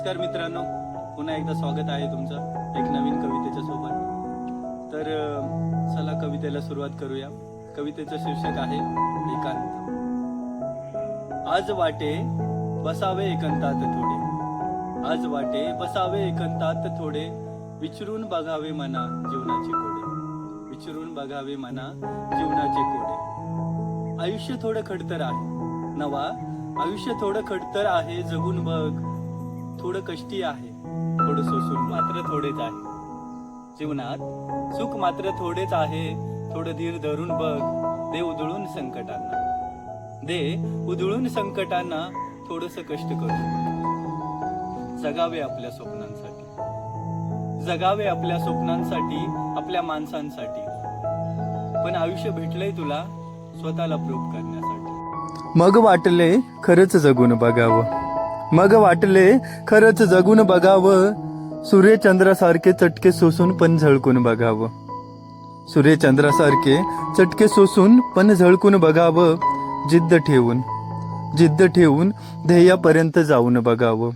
नमस्कार मित्रांनो. पुन्हा एकदा स्वागत आहे तुमचं एक नवीन कवितेच्या सोबत. तर चला कवितेला सुरुवात करूया. कवितेचं शीर्षक आहे एकांत. आज वाटे बसावे एकांतात थोडे. आज वाटे बसावे एकांतात थोडे. विचारून बघावे मना जीवनाचे कोडे. विचारून बघावे मना जीवनाचे कोडे. आयुष्य थोडं खडतर आहे. नवा आयुष्य थोडं खडतर आहे. जगून बघ. थोडं कष्टी आहे थोडं सोसून मात्र थोडेच आहे. जीवनात सुख मात्र थोडेच आहे थोडं धीर धरून बघ दे उधळून संकटांना. दे उधळून संकटांना थोडस कष्ट करू. जगावे आपल्या स्वप्नांसाठी. जगावे आपल्या स्वप्नांसाठी आपल्या माणसांसाठी. पण आयुष्य भेटलंय तुला स्वतःला प्रूफ करण्यासाठी. मग वाटले खरंच जगून बघावं. मग वाटले खरंच जगून बघावं. सूर्यचंद्रासारखे चटके सोसून पण झळकून बघावं. सूर्यचंद्रासारखे चटके सोसून पण झळकून बघावं. जिद्द ठेवून जिद्द ठेवून ध्येयापर्यंत जाऊन बघावं.